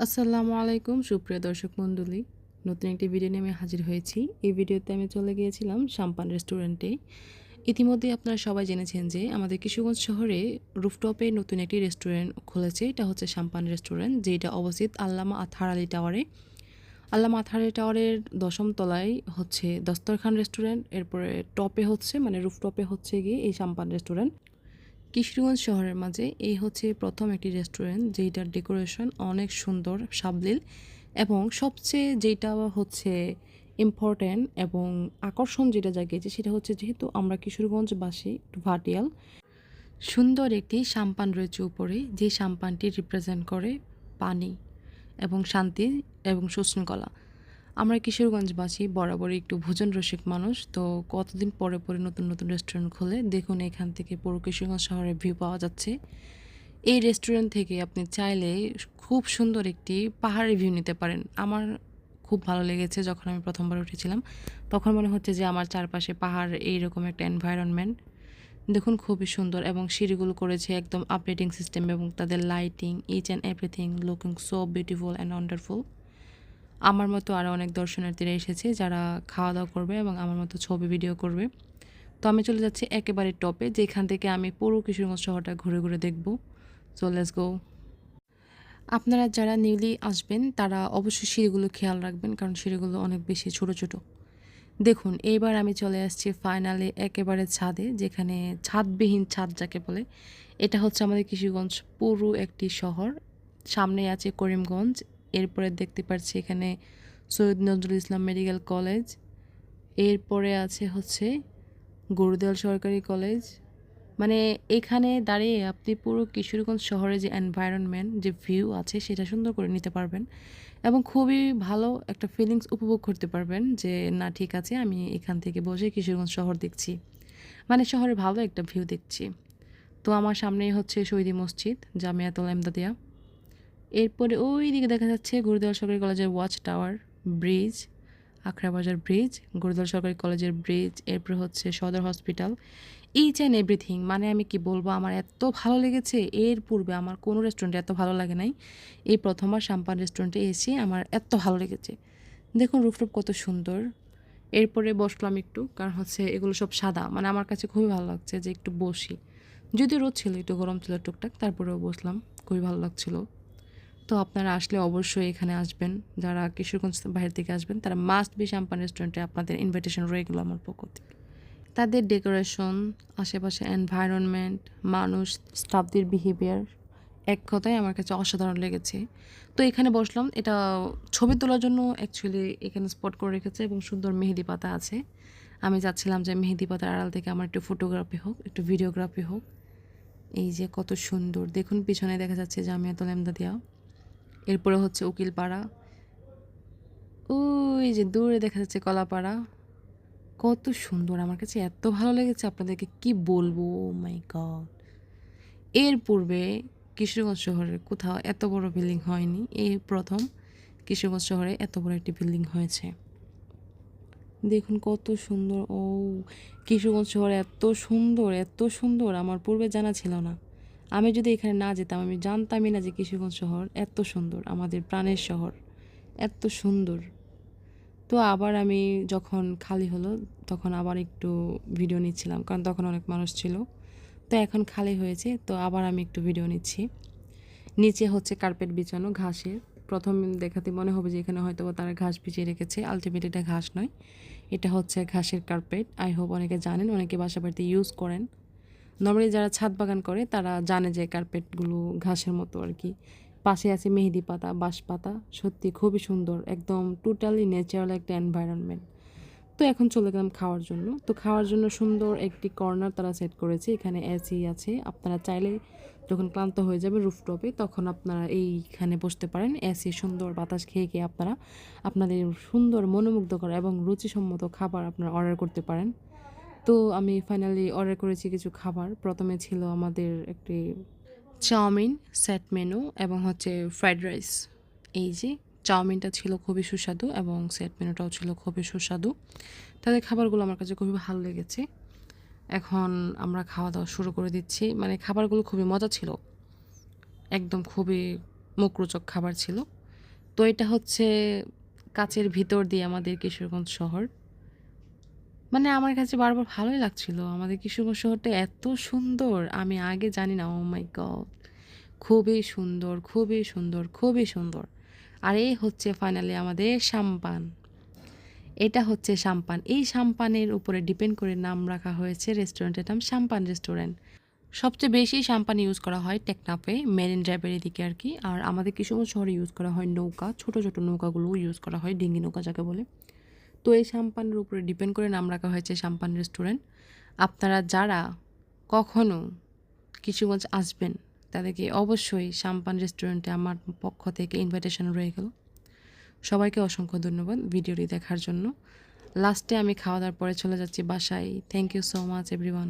আসসালামু আলাইকুম, সুপ্রিয় দর্শক মণ্ডলী। নতুন একটি ভিডিও নিয়ে আমি হাজির হয়েছি। এই ভিডিওতে আমি চলে গিয়েছিলাম সাম্পান রেস্টুরেন্টে। ইতিমধ্যে আপনারা সবাই জেনেছেন যে আমাদের কিশোরগঞ্জ শহরে রুফটপে নতুন একটি রেস্টুরেন্ট খুলেছে। এটা হচ্ছে সাম্পান রেস্টুরেন্ট, যেটা অবস্থিত আল্লামা আথার আলী টাওয়ারে। আল্লামা আথার টাওয়ারের দশম তলায় হচ্ছে দস্তরখান রেস্টুরেন্ট, এরপরে টপে হচ্ছে মানে রুফটপে হচ্ছে গিয়ে এই সাম্পান রেস্টুরেন্ট। কিশোরগঞ্জ শহরের মাঝে এই হচ্ছে প্রথম একটি রেস্টুরেন্ট যেটার ডেকোরেশন অনেক সুন্দর, সাবলীল এবং সবচেয়ে যেটা হচ্ছে ইম্পর্ট্যান্ট এবং আকর্ষণ যেটা জাগিয়েছে সেটা হচ্ছে যেহেতু আমরা কিশোরগঞ্জবাসী ভাটিয়াল। সুন্দর একটি সাম্পান রয়েছে উপরে, যে সাম্পানটি রিপ্রেজেন্ট করে পানি এবং শান্তি এবং সুশৃঙ্খলা আমরা কিশোরগঞ্জবাসী বরাবরই একটু ভোজন রসিক মানুষ, তো কতদিন পরে পরে নতুন নতুন রেস্টুরেন্ট খোলে দেখুন এখান থেকে পুরো কিশোরগঞ্জ শহরের ভিউ পাওয়া যাচ্ছে। এই রেস্টুরেন্ট থেকে আপনি চাইলে খুব সুন্দর একটি পাহাড়ের ভিউ নিতে পারেন। আমার খুব ভালো লেগেছে যখন আমি প্রথমবার উঠেছিলাম, তখন মনে হচ্ছে যে আমার চারপাশে পাহাড় এইরকম একটা এনভায়রনমেন্ট দেখুন খুবই সুন্দর এবং সিঁড়িগুলো করেছে একদম আপডেটিং সিস্টেম এবং তাদের lighting each and everything looking so beautiful and wonderful আমার মতো আরও অনেক দর্শনার্থীরা এসেছে যারা খাওয়া দাওয়া করবে এবং আমার মতো ছবি ভিডিও করবে। তো আমি চলে যাচ্ছি একেবারে টপে যেখান থেকে আমি পুরো কিশোরগঞ্জ শহরটা ঘুরে ঘুরে দেখব। সো লেটস গো আপনারা যারা নিউলি আসবেন, তারা অবশ্যই সিঁড়িগুলো খেয়াল রাখবেন, কারণ সিঁড়িগুলো অনেক বেশি ছোট ছোট। দেখুন এইবার আমি চলে আসছি ফাইনালে একেবারে ছাদে, যেখানে ছাদবিহীন ছাদ যাকে বলে। এটা হচ্ছে আমাদের কিশোরগঞ্জ পুরো একটি শহর। সামনে আছে করিমগঞ্জ। এরপরে দেখতে পাচ্ছি এখানে সৈয়দ নজরুল ইসলাম মেডিকেল কলেজ। এরপরে আছে হচ্ছে গুরুদেল সরকারি কলেজ। মানে এখানে দাঁড়িয়ে আপনি পুরো কিশোরগঞ্জ শহরে যে এনভায়রনমেন্ট যে ভিউ আছে, সেটা সুন্দর করে নিতে পারবেন এবং খুবই ভালো একটা ফিলিংস উপভোগ করতে পারবেন যে, না, ঠিক আছে, আমি এখান থেকে বসে কিশোরগঞ্জ শহর দেখছি। মানে শহরে ভালো একটা ভিউ দেখছি। তো আমার সামনেই হচ্ছে শহীদি মসজিদ, জামিয়াতুল এমদাদিয়া এরপরে ওই দিকে দেখা যাচ্ছে গুরুদয়াল সরকারি কলেজের watch tower bridge Akhrabazar bridge Gurudayal সরকারি কলেজের ব্রিজ এরপরে হচ্ছে সদর হসপিটাল ইচ অ্যান্ড এভরিথিং মানে আমি কি বলব, আমার এত ভালো লেগেছে। এর পূর্বে আমার কোনো রেস্টুরেন্টে এত ভালো লাগে নাই। এই প্রথমবার সাম্পান রেস্টুরেন্টে এসে আমার এত ভালো লেগেছে। দেখুন রুফটুপ কত সুন্দর। এরপরে বসলাম একটু, কারণ হচ্ছে এগুলো সব সাদা। মানে আমার কাছে খুবই ভালো লাগছে যে একটু বসি। যদিও রোদ ছিল, একটু গরম ছিল টুকটাক, তারপরেও বসলাম। খুবই ভালো লাগছিল। তো আপনারা আসলে অবশ্যই এখানে আসবেন। যারা কিশোরগঞ্জ বাইরে থেকে আসবেন, তারা মাস্ট বি শ্যাম্পান রেস্টুরেন্টে আপনাদের ইনভিটেশন রয়ে গেলো আমার পক্ষ থেকে। তাদের ডেকোরেশন আশেপাশে এনভায়রনমেন্ট মানুষ, স্টাফদের বিহেভিয়ার এক কথায় আমার কাছে অসাধারণ লেগেছে। তো এখানে বসলাম, এটা ছবি তোলার জন্য অ্যাকচুয়ালি এখানে স্পট করে রেখেছে এবং সুন্দর মেহেদি পাতা আছে। আমি চাচ্ছিলাম যে মেহেদি পাতার আড়াল থেকে আমার একটু ফটোগ্রাফি হোক, একটু ভিডিওগ্রাফি হোক। এই যে কত সুন্দর, দেখুন পিছনে দেখা যাচ্ছে জামিয়াতুল এমদাদিয়া এরপরে হচ্ছে উকিলপাড়া। ওই যে দূরে দেখা যাচ্ছে কলাপাড়া। কত সুন্দর, আমার কাছে এত ভালো লেগেছে আপনাদেরকে কি বলব মাই গড এর পূর্বে কিশোরগঞ্জ শহরে কোথাও এত বড় বিল্ডিং হয়নি। এই প্রথম কিশোরগঞ্জ শহরে এত বড় একটি বিল্ডিং হয়েছে। দেখুন কত সুন্দর ও কিশোরগঞ্জ শহর এত সুন্দর এত সুন্দর, আমার পূর্বে জানা ছিল না। আমি যদি এখানে না যেতাম, আমি জানতামই না যে কিশোরগঞ্জ শহর এত সুন্দর, আমাদের প্রাণের শহর, এত সুন্দর। তো আবার আমি যখন খালি হলো, তখন আবার একটু ভিডিও নিচ্ছিলাম, কারণ তখন অনেক মানুষ ছিল। তো এখন খালি হয়েছে, তো আবার আমি একটু ভিডিও নিচ্ছি। নিচে হচ্ছে কার্পেট বিছানো ঘাসের প্রথম দেখাতে মনে হবে যে এখানে হয়তো তারা ঘাস বিছিয়ে রেখেছে আলটিমেট এটা ঘাস নয়। এটা হচ্ছে ঘাসের কার্পেট আই হোপ অনেকে জানেন, অনেকে বাসা বাড়িতে ইউজ করেন। নর্মালি যারা ছাদ বাগান করে, তারা জানে যে কার্পেটগুলো ঘাসের মতো আর কি। পাশে আছে মেহেদি পাতা, বাঁশ পাতা, সত্যি খুবই সুন্দর, একদম টোটালি ন্যাচারাল একটা এনভায়রনমেন্ট তো এখন চলে গেলাম খাওয়ার জন্য। তো খাওয়ার জন্য সুন্দর একটি কর্নার তারা সেট করেছে, এখানে এসি আছে। আপনারা চাইলে যখন ক্লান্ত হয়ে যাবে রুফটপে তখন আপনারা এইখানে বসতে পারেন। এসি সুন্দর বাতাস খেয়ে খেয়ে আপনারা আপনাদের সুন্দর মনোমুগ্ধকর এবং রুচিসম্মত খাবার আপনারা অর্ডার করতে পারেন। তো আমি ফাইনালি অর্ডার করেছি কিছু খাবার। প্রথমে ছিল আমাদের একটি চাউমিন সেট মেনু এবং হচ্ছে ফ্রাইড রাইস এই যে, চাউমিনটা ছিল খুবই সুস্বাদু এবং সেট মেনুটাও ছিল খুবই সুস্বাদু। তাদের খাবারগুলো আমার কাছে খুবই ভালো লেগেছে। এখন আমরা খাওয়া দাওয়া শুরু করে দিচ্ছি। মানে খাবারগুলো খুবই মজা ছিল। একদম খুবই মুখরোচক খাবার ছিল। তো এটা হচ্ছে কাচের ভিতর দিয়ে আমাদের কিশোরগঞ্জ শহর। মানে আমার কাছে বারবার ভালোই লাগছিল। আমাদের কিশোরগঞ্জ শহরটা এত সুন্দর, আমি আগে জানি না ও মাই গড খুবই সুন্দর খুবই সুন্দর খুবই সুন্দর। আর এই হচ্ছে ফাইনালি আমাদের সাম্পান। এটা হচ্ছে সাম্পান। এই সাম্পানের উপরে ডিপেন্ড করে নাম রাখা হয়েছে রেস্টুরেন্টের নাম সাম্পান রেস্টুরেন্ট সবচেয়ে বেশি সাম্পান ইউজ করা হয় টেকনাফে মেরিন ড্রাইভের এদিকে আর কি। আর আমাদের কিশোরগঞ্জ শহরে ইউজ করা হয় নৌকা, ছোট ছোট নৌকাগুলো ইউজ করা হয়, ডিঙ্গি নৌকা যাকে বলে। তো এই সাম্পানের উপরে ডিপেন্ড করে নাম রাখা হয়েছে সাম্পান রেস্টুরেন্ট। আপনারা যারা কখনো কিশোরগঞ্জ আসবেন, তাদেরকে অবশ্যই সাম্পান রেস্টুরেন্টে আমার পক্ষ থেকে ইনভাইটেশন রয়ে গেল। সবাইকে অসংখ্য ধন্যবাদ ভিডিওটি দেখার জন্য। লাস্টে আমি খাওয়া দাওয়ার পরে চলে যাচ্ছি বাসায়। Thank you so much everyone